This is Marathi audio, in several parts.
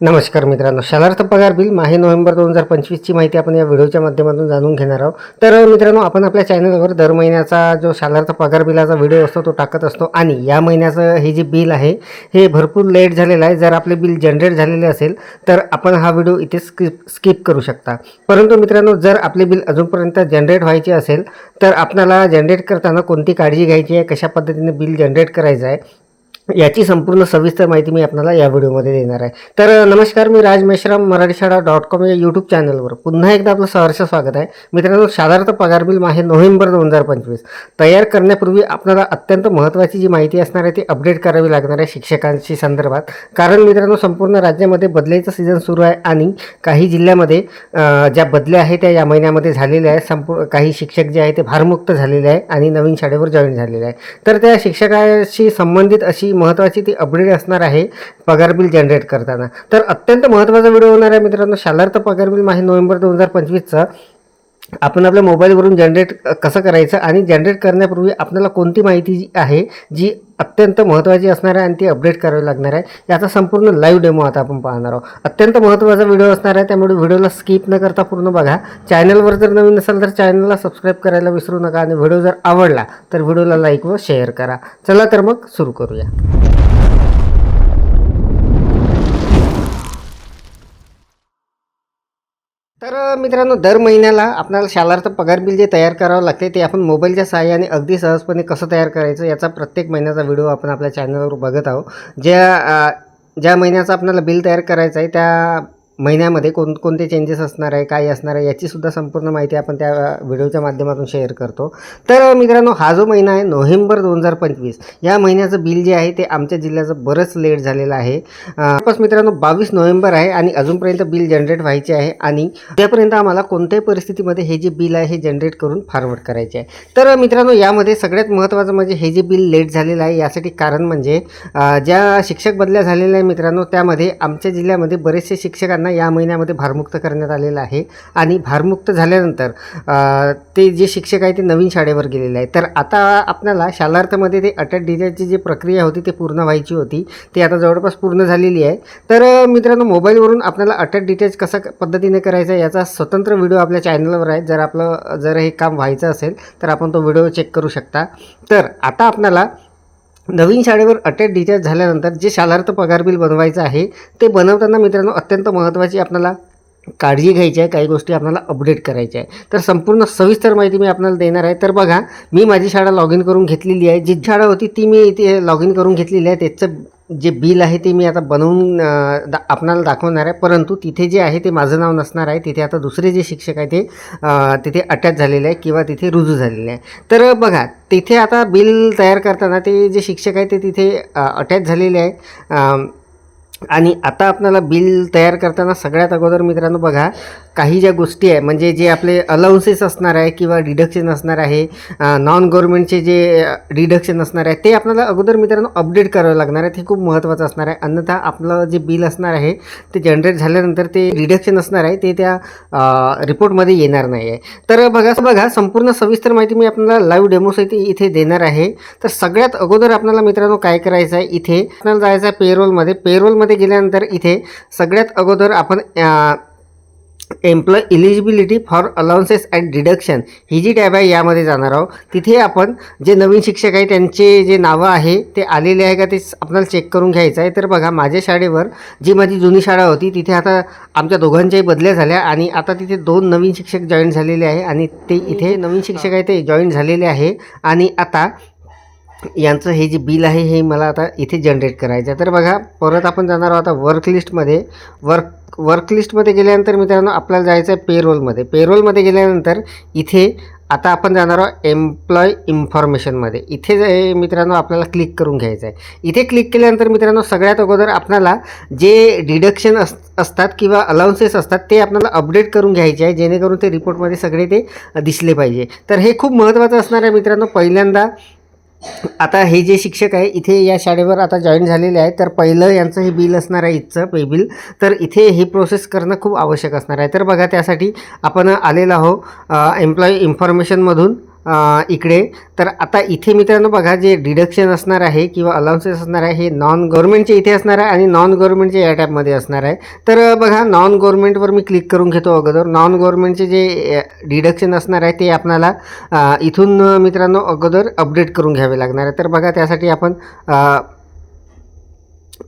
नमस्कार मित्रांनो. शालार्थ पगार बिल माहे नोव्हेंबर दोन हजार पंचवीसची माहिती आपण या व्हिडिओच्या माध्यमातून जाणून घेणार आहोत. तर मित्रांनो आपण आपल्या चॅनलवर दर महिन्याचा जो शालार्थ पगार बिलाचा व्हिडिओ असतो तो टाकत असतो आणि या महिन्याचं हे जे बिल आहे हे भरपूर लेट झालेलं आहे. जर आपले बिल जनरेट झालेले असेल तर आपण हा व्हिडिओ इथे स्किप स्किप करू शकता. परंतु मित्रांनो जर आपले बिल अजूनपर्यंत जनरेट व्हायचे असेल तर आपल्याला जनरेट करताना कोणती काळजी घ्यायची आहे कशा पद्धतीने बिल जनरेट करायचं आहे याची संपूर्ण सविस्तर माहिती मी आपल्याला या व्हिडिओमध्ये देणार आहे. तर नमस्कार मी राज मेश्राम मराठी शाळा डॉट कॉम या यूट्यूब चॅनलवर पुन्हा एकदा आपलं सहर्ष स्वागत आहे. मित्रांनो साधारणतः पगार बिल आहे नोव्हेंबर दोन हजार पंचवीस. तयार करण्यापूर्वी आपल्याला अत्यंत महत्त्वाची जी माहिती असणार आहे ती अपडेट करावी लागणार आहे शिक्षकांशी संदर्भात. कारण मित्रांनो संपूर्ण राज्यामध्ये बदलीचं सीझन सुरू आहे आणि काही जिल्ह्यामध्ये ज्या बदल्या आहेत त्या या महिन्यामध्ये झालेल्या आहेत. संपू काही शिक्षक जे आहे ते भारमुक्त झालेले आहे आणि नवीन शाळेवर जॉईन झालेले आहे तर त्या शिक्षकाशी संबंधित अशी महत्त्वाची ती अपडेट असणार आहे पगार बिल जनरेट करताना. तर अत्यंत महत्त्वाचा व्हिडिओ होणार आहे मित्रांनो. शालार्थ पगार बिल माहे नोव्हेंबर दोन हजार पंचवीसचा. आपण आपल्या मोबाईलवरून जनरेट कसं करायचं आणि जनरेट करण्यापूर्वी आपल्याला कोणती माहिती जी आहे जी अत्यंत महत्त्वाची असणार आहे आणि ती अपडेट करावी लागणार आहे याचा संपूर्ण लाईव्ह डेमो आता आपण पाहणार आहोत. अत्यंत महत्त्वाचा व्हिडिओ असणार आहे त्यामुळे व्हिडिओला स्किप न करता पूर्ण बघा. चॅनलवर जर नवीन असाल तर चॅनलला सबस्क्राईब करायला विसरू नका आणि व्हिडिओ जर आवडला तर व्हिडिओला लाईक व शेअर करा. चला तर मग सुरू करूया. तर मित्रांनो दर महिन्याला आपल्याला शालार्थ पगार बिल जे तयार करावं लागते ते आपण मोबाईलच्या सहाय्याने अगदी सहजपणे कसं तयार करायचं याचा प्रत्येक महिन्याचा व्हिडिओ आपण आपल्या चॅनलवर बघत आहोत. ज्या ज्या महिन्याचं आपल्याला बिल तयार करायचं आहे त्या महिन्यामध्ये कोण कोणते चेंजेस असणार आहे काय असणार आहे याची सुद्धा संपूर्ण माहिती आपण त्या व्हिडिओच्या माध्यमातून शेअर करतो. तर मित्रांनो हा जो महिना आहे नोव्हेंबर दोन हजार पंचवीस या महिन्याचं बिल जे आहे ते आमच्या जिल्ह्याचं बरंच लेट झालेलं आहे. जवळपास मित्रांनो बावीस नोव्हेंबर आहे आणि अजूनपर्यंत बिल जनरेट व्हायचे आहे आणि उद्यापर्यंत आम्हाला कोणत्याही परिस्थितीमध्ये हे जे बिल आहे हे जनरेट करून फॉरवर्ड करायचे आहे. तर मित्रांनो यामध्ये सगळ्यात महत्त्वाचं म्हणजे हे जे बिल लेट झालेलं आहे यासाठी कारण म्हणजे ज्या शिक्षक बदल्या झालेल्या आहे मित्रांनो त्यामध्ये आमच्या जिल्ह्यामध्ये बरेचसे शिक्षकांना या महिन्यामध्ये भारमुक्त करण्यात आलेलं आहे. आणि भारमुक्त झाल्यानंतर ते जे शिक्षक आहे ते नवीन शाळेवर गेलेले आहे तर आता आपल्याला शालार्थमध्ये ते अटॅच डिजाची जी प्रक्रिया होती ते पूर्ण व्हायची होती. ती आता जवळपास पूर्ण झालेली आहे. तर मित्रांनो मोबाईलवरून आपल्याला अटॅच डिटेच कसा पद्धतीने करायचा आहे याचा स्वतंत्र व्हिडिओ आपल्या चॅनलवर आहे. जर आपलं जर हे काम व्हायचं असेल तर आपण तो व्हिडिओ चेक करू शकता. तर आता आपल्याला नवीन शाळेवर अटॅच डिचार्ज झाल्यानंतर जे शालार्थ पगार बिल बनवायचं आहे ते बनवताना मित्रांनो अत्यंत महत्त्वाची आपल्याला काळजी घ्यायची आहे काही गोष्टी आपल्याला अपडेट करायच्या आहे. तर संपूर्ण सविस्तर माहिती मी आपल्याला देणार आहे. तर बघा मी माझी शाळा लॉग इन करून घेतलेली आहे. जी शाळा होती ती मी इथे लॉग इन करून घेतलेली आहे. त्याचं जे बिल आहे ते मी आता बनवून दा आपणाला दाखवणार आहे. परंतु तिथे जे आहे ते माझं नाव नसणार आहे. तिथे आता दुसरे जे शिक्षक आहे ते तिथे अटॅच झालेले आहे किंवा तिथे रुजू झालेले आहे. तर बघा तिथे आता बिल तयार करताना ते जे शिक्षक आहे ते तिथे अटॅच झालेले आहे आणि आता आपल्याला बिल तयार करताना सगळ्यात अगोदर मित्रांनो बघा काही ज्या गोष्टी आहे म्हणजे जे आपले अलाउन्सेस असणार आहे किंवा डिडक्शन असणार आहे नॉन गव्हर्नमेंटचे जे डिडक्शन असणार आहे ते आपल्याला अगोदर मित्रांनो अपडेट करावं लागणार आहे ते खूप महत्त्वाचं असणार आहे. अन्यथा आपलं जे बिल असणार आहे ते जनरेट झाल्यानंतर ते डिडक्शन असणार आहे ते त्या रिपोर्टमध्ये येणार नाही आहे तर बघा बघा संपूर्ण सविस्तर माहिती मी आपल्याला लाईव्ह डेमोसहित इथे देणार आहे. तर सगळ्यात अगोदर आपल्याला मित्रांनो काय करायचं आहे इथे आपल्याला जायचं आहे पेरोलमध्ये पेरोलमध्ये गेल्यानंतर इथे सगळ्यात अगोदर आपण employ eligibility for allowances and deduction. ही जी टॅब आहे यामध्ये जाणार आहोत. तिथे आपण जे नवीन शिक्षक आहे त्यांचे जे नावं आहे ते आलेले आहे का ते आपल्याला चेक करून घ्यायचं आहे. तर बघा माझ्या शाळेवर जी माझी जुनी शाळा होती तिथे आता आमच्या दोघांच्याही बदल्या झाल्या आणि आता तिथे दोन नवीन शिक्षक जॉईन झालेले आहे आणि ते इथे नवीन शिक्षक आहे ते जॉईन झालेले आहे. आणि आता यांचं हे जे बिल आहे हे मला आता इथे जनरेट करायचं आहे. तर बघा परत आपण जाणार आहोत आता वर्क लिस्टमध्ये वर्क वर्क लिस्टमध्ये गेल्यानंतर मित्रांनो आपल्याला जायचं आहे पेरोलमध्ये पेरोलमध्ये गेल्यानंतर इथे आता आपण जाणार आहोत एम्प्लॉय इन्फॉर्मेशनमध्ये इथे जे मित्रांनो आपल्याला क्लिक करून घ्यायचं आहे. इथे क्लिक केल्यानंतर मित्रांनो सगळ्यात अगोदर आपल्याला जे डिडक्शन अस असतात किंवा अलाउन्सेस असतात ते आपल्याला अपडेट करून घ्यायचे आहे जेणेकरून ते रिपोर्टमध्ये सगळे ते दिसले पाहिजे. तर हे खूप महत्त्वाचं असणार आहे मित्रांनो. पहिल्यांदा आता हे जे शिक्षक आहे इथे या शाळेवर आता जॉईन झालेले आहे तर पहिलं यांचं हे बिल असणार आहे इथचं पे बिल तर इथे हे प्रोसेस करणं खूप आवश्यक असणार आहे. तर बघा त्यासाठी आपण आलेलो आहो एम्प्लॉई इन्फॉर्मेशनमधून इकडे. तर आता इथे मित्रांनो बघा जे डिडक्शन असणार आहे किंवा अलाउन्सेस असणार आहे हे नॉन गव्हर्नमेंटचे इथे असणार आहे आणि नॉन गव्हर्नमेंटचे या टॅबमध्ये असणार आहे. तर बघा नॉन गव्हर्नमेंटवर मी क्लिक करून घेतो अगोदर. नॉन गव्हर्नमेंटचे जे डिडक्शन असणार आहे ते आपणाला इथून मित्रांनो अगोदर अपडेट करून घ्यावे लागणार आहे. तर बघा त्यासाठी आपण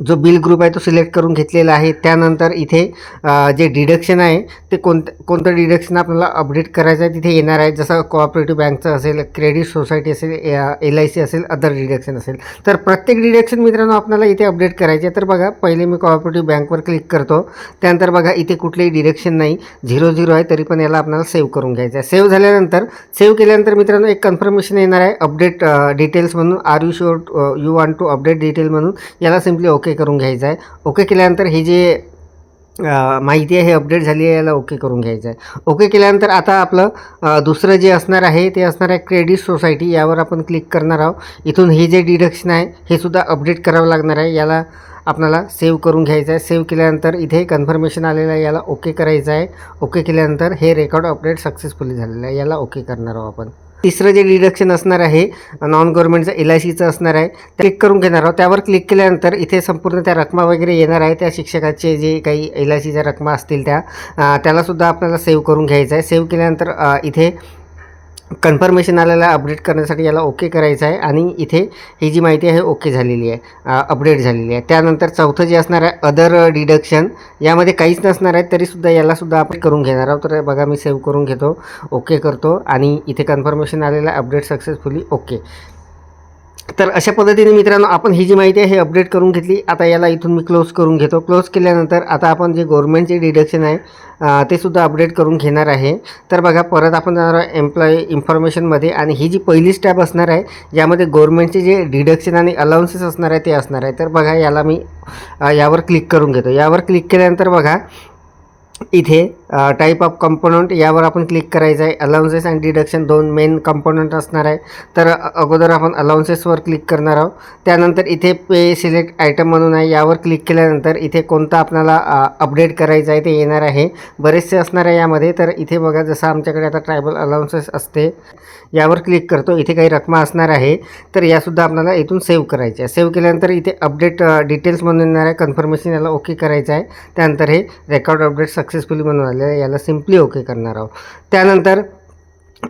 जो बिल ग्रुप आहे तो सिलेक्ट करून घेतलेला आहे. त्यानंतर इथे जे डिडक्शन आहे ते कोणतं कोणतं डिडक्शन आपल्याला अपडेट करायचं आहे तिथे येणार आहे. जसं कोऑपरेटिव्ह बँकचं असेल क्रेडिट सोसायटी असेल एल आय सी असेल अदर डिडक्शन असेल. तर प्रत्येक डिडक्शन मित्रांनो आपल्याला इथे अपडेट करायचे आहे. तर बघा पहिले मी कोऑपरेटिव्ह बँकवर क्लिक करतो. त्यानंतर बघा इथे कुठलेही डिडक्शन नाही. झिरो झिरो आहे तरी पण याला आपल्याला सेव्ह करून घ्यायचं आहे. सेव्ह झाल्यानंतर सेव्ह केल्यानंतर मित्रांनो एक कन्फर्मेशन येणार आहे. अपडेट डिटेल्स म्हणून are you sure you want to update detail म्हणून याला सिम्पली ओके ओके करून घ्यायचं आहे. ओके केल्यानंतर हे जे माहिती आहे हे अपडेट झाली आहे याला ओके करून घ्यायचं आहे. ओके केल्यानंतर आता आपलं दुसरं जे असणार आहे ते असणार आहे क्रेडिट सोसायटी यावर आपण क्लिक करणार आहोत. इथून हे जे डिडक्शन आहे हे सुद्धा अपडेट करावं लागणार आहे. याला आपल्याला सेव्ह करून घ्यायचं आहे. सेव्ह केल्यानंतर इथे कन्फर्मेशन आलेलं आहे. याला ओके करायचं आहे. ओके केल्यानंतर हे रेकॉर्ड अपडेट सक्सेसफुली झालेलं आहे. याला ओके करणार आहोत आपण. तिसरं जे डिडक्शन असणार आहे नॉन गव्हर्नमेंटचं एल आय सीचं असणार आहे क्लिक करून घेणार आहोत. त्यावर क्लिक केल्यानंतर इथे संपूर्ण त्या रकमा वगैरे येणार आहे. त्या शिक्षकाचे जे काही एल आय सीच्या रकमा असतील त्या त्यालासुद्धा आपल्याला सेव्ह करून घ्यायचं आहे. सेव्ह केल्यानंतर इथे कन्फर्मेशन आलेला अपडेट करण्यासाठी याला ओके करायचं आहे आणि इथे ही जी माहिती आहे ओके झालेली आहे. अपडेट झालेली आहे. त्यानंतर चौथं जे असणार आहे अदर डिडक्शन यामध्ये काहीच नसणार आहे तरीसुद्धा यालासुद्धा आपण करून घेणार आहोत. तर बघा मी सेव्ह करून घेतो ओके करतो आणि इथे कन्फर्मेशन आलेलं आहे अपडेट सक्सेसफुली ओके. तर अशा पद्धतीने मित्रांनो आपण ही जी माहिती आहे हे अपडेट करून घेतली. आता याला इथून मी क्लोज करून घेतो. क्लोज केल्यानंतर आता आपण जे गव्हर्मेंटचे डिडक्शन आहे ते सुद्धा अपडेट करून घेणार आहे. तर बघा परत आपण जाणार आहोत एम्प्लॉई इन्फॉर्मेशनमध्ये आणि ही जी पहिली स्टॅप असणार आहे यामध्ये गव्हर्मेंटचे जे डिडक्शन आणि अलाउन्सेस असणार आहे ते असणार आहे. तर बघा याला मी यावर क्लिक करून घेतो. यावर क्लिक केल्यानंतर बघा इथे टाईप ऑफ कंपोनंट यावर आपण क्लिक करायचं आहे अलाउन्सेस अँड डिडक्शन दोन मेन कंपोनंट असणार आहे. तर अगोदर आपण अलाउन्सेसवर क्लिक करणार आहोत. त्यानंतर इथे पे सिलेक्ट आयटम म्हणून आहे. यावर क्लिक केल्यानंतर इथे कोणता आपल्याला अपडेट करायचं आहे ते येणार आहे. बरेचसे असणार आहे यामध्ये. तर इथे बघा जसं आमच्याकडे आता ट्रायबल अलाउन्सेस असते यावर क्लिक करतो. इथे काही रकमा असणार आहे. तर यासुद्धा आपल्याला इथून सेव्ह करायचे आहे. सेव्ह केल्यानंतर इथे अपडेट डिटेल्स म्हणून येणार आहे. कन्फर्मेशन याला ओके करायचं आहे. त्यानंतर हे रेकॉर्ड अपडेट सक्सेसफुली म्हणून आलेलं आहे याला सिम्पली ओके करणार आहोत. त्यानंतर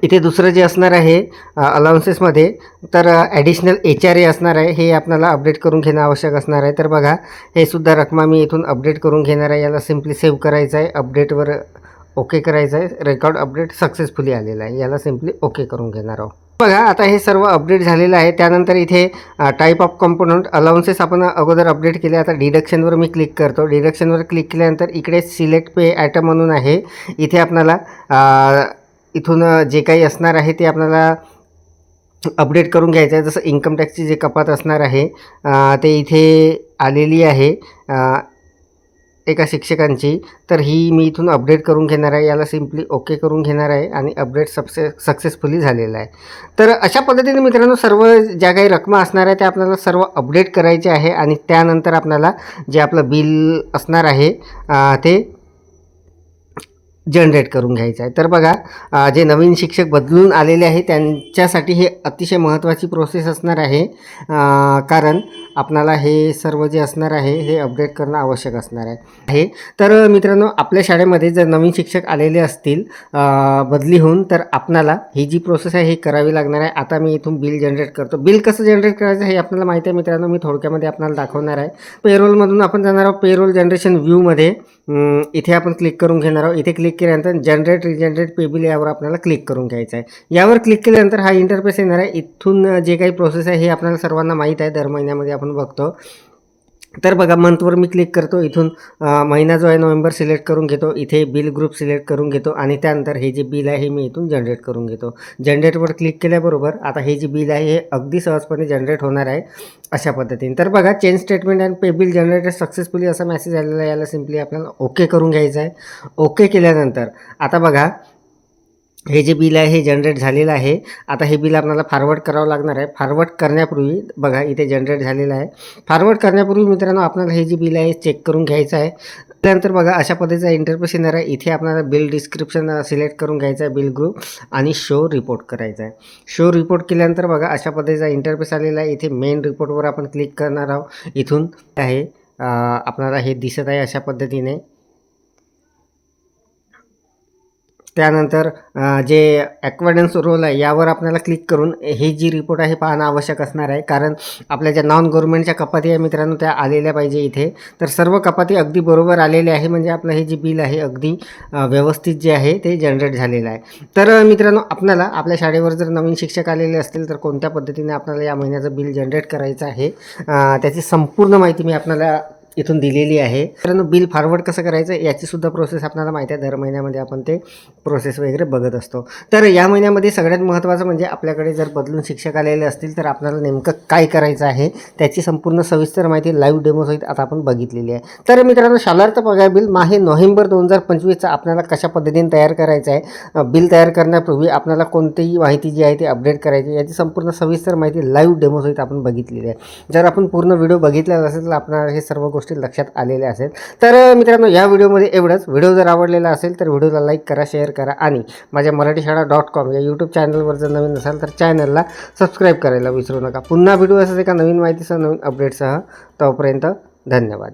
इथे दुसरं जे असणार आहे अलाउन्सेसमध्ये तर ॲडिशनल एच आर ए असणार आहे हे आपल्याला अपडेट करून घेणं आवश्यक असणार आहे. तर बघा हे सुद्धा रकमा मी इथून अपडेट करून घेणार आहे याला सिम्पली सेव्ह करायचं आहे अपडेटवर ओके करायचं आहे रेकॉर्ड अपडेट सक्सेसफुली आलेला आहे याला सिम्पली ओके करून घेणार आहोत. बघा आता हे सर्व अपडेट झालेलं आहे. त्यानंतर इथे टाईप ऑफ कंपोनंट अलाउन्सेस आपण अगोदर अपडेट केले. आता डिडक्शनवर मी क्लिक करतो. डिडक्शनवर क्लिक केल्यानंतर इकडे सिलेक्ट पे आयटम म्हणून आहे. इथे आपणाला इथून जे काही असणार आहे ते आपल्याला अपडेट करून घ्यायचं आहे. जसं इन्कम टॅक्सची जे कपात असणार आहे ते इथे आलेली आहे. एका शिक्षकांची तर ही मी इथून अपडेट करून घेणार आहे. याला सिम्पली ओके करून घेणार आहे आणि अपडेट सक्सेस सक्सेसफुली झालेलं आहे. तर अशा पद्धतीने मित्रांनो सर्व ज्या काही रकमा असणार आहे त्या आपल्याला सर्व अपडेट करायचे आहे आणि त्यानंतर आपल्याला जे आपलं बिल असणार आहे ते जनरेट करून घ्यायचं आहे. तर बघा जे नवीन शिक्षक बदलून आलेले आहे त्यांच्यासाठी हे अतिशय महत्त्वाची प्रोसेस असणार आहे. कारण आपणाला हे सर्व जे असणार आहे हे अपडेट करणं आवश्यक असणार आहे. तर मित्रांनो आपल्या शाळेमध्ये जर नवीन शिक्षक आलेले असतील बदली होऊन तर आपणाला ही जी प्रोसेस आहे ही करावी लागणार आहे. आता मी इथून बिल जनरेट करतो. बिल कसं जनरेट करायचं हे आपल्याला माहिती आहे मित्रांनो. मी थोडक्यामध्ये आपल्याला दाखवणार आहे. पेरोलमधून आपण जाणार आहोत पेरोल जनरेशन व्ह्यूमध्ये इथे आपण क्लिक करून घेणार आहोत. इथे क्लिक क्लिक केल्यानंतर जनरेट रिजनरेट पेबिल यावर आपल्याला क्लिक करून घ्यायचं आहे. यावर क्लिक केल्यानंतर हा इंटरफेस येणार आहे. इथून जे काही प्रोसेस आहे हे आपल्याला सर्वांना माहीत आहे. दर महिन्यामध्ये आपण बघतो. तर बघा मंथवर मी क्लिक करतो. इथून महिना जो आहे नोव्हेंबर सिलेक्ट करून घेतो. इथे बिल ग्रुप सिलेक्ट करून घेतो आणि त्यानंतर हे जे बिल आहे हे मी इथून जनरेट करून घेतो. जनरेटवर क्लिक केल्याबरोबर आता हे जे बिल आहे हे अगदी सहजपणे जनरेट होणार आहे अशा पद्धतीने. तर बघा change statement and pay bill generated successfully असा मेसेज आलेला आहे. याला सिम्पली आपल्याला ओके करून घ्यायचं आहे. ओके केल्यानंतर आता बघा हे जे बिल आहे हे जनरेट झालेलं आहे. आता हे बिल आपल्याला फॉरवर्ड करावं लागणार आहे. फॉरवर्ड करण्यापूर्वी बघा इथे जनरेट झालेलं आहे. फॉरवर्ड करण्यापूर्वी मित्रांनो आपल्याला हे जे बिल आहे चेक करून घ्यायचं आहे. त्यानंतर बघा अशा पद्धतीचा इंटरफेस येणार आहे. इथे आपल्याला बिल डिस्क्रिप्शन सिलेक्ट करून घ्यायचं आहे बिल ग्रुप आणि शो रिपोर्ट करायचा आहे. शो रिपोर्ट केल्यानंतर बघा अशा पद्धतीचा इंटरफेस आलेला आहे. इथे मेन रिपोर्टवर आपण क्लिक करणार आहोत. इथून आहे आपल्याला हे दिसत आहे अशा पद्धतीने. त्यानंतर जे ॲक्वाडन्स रोल आहे यावर आपल्याला क्लिक करून हे जी रिपोर्ट आहे पाहणं आवश्यक असणार आहे. कारण आपल्या ज्या नॉन गव्हर्नमेंटच्या कपाती आहे मित्रांनो त्या आलेल्या पाहिजे इथे. तर सर्व कपाती अगदी बरोबर आलेले आहे म्हणजे आपलं हे जे बिल आहे अगदी व्यवस्थित जे आहे ते जनरेट झालेलं आहे. तर मित्रांनो आपल्याला आपल्या शाळेवर जर नवीन शिक्षक आलेले असतील तर कोणत्या पद्धतीने आपल्याला या महिन्याचं बिल जनरेट करायचं आहे? त्याची संपूर्ण माहिती मी आपल्याला इथून दिलेली आहे. मित्रांनो बिल फॉरवर्ड कसं करायचं याची सुद्धा प्रोसेस आपल्याला माहिती आहे. दर महिन्यामध्ये आपण ते प्रोसेस वगैरे बघत असतो. तर या महिन्यामध्ये सगळ्यात महत्त्वाचं म्हणजे आपल्याकडे जर बदलून शिक्षक आलेले असतील तर आपल्याला नेमकं काय करायचं आहे त्याची संपूर्ण सविस्तर माहिती लाईव्ह डेमोसहित आता आपण बघितलेली आहे. तर मित्रांनो शालार्थ पगार बिल माहे नोव्हेंबर दोन हजार पंचवीसचा आपल्याला कशा पद्धतीने तयार करायचं आहे बिल तयार करण्यापूर्वी आपल्याला कोणतीही माहिती जी आहे ती अपडेट करायची याची संपूर्ण सविस्तर माहिती लाईव्ह डेमोसहित आपण बघितलेली आहे. जर आपण पूर्ण व्हिडिओ बघितला असेल तर आपल्याला हे सर्व गोष्टी गोष्टी लक्षात आलेल्या असेल. तर मित्रांनो या व्हिडिओमध्ये एवढंच. व्हिडिओ जर आवडलेला असेल तर व्हिडिओला लाईक करा शेअर करा आणि माझ्या मराठी शाळा डॉट कॉम या यूट्यूब चॅनलवर जर नवीन असाल तर चॅनलला सबस्क्राईब करायला विसरू नका. पुन्हा व्हिडिओ असेल एका नवीन माहितीसह नवीन अपडेटसह. तोपर्यंत धन्यवाद.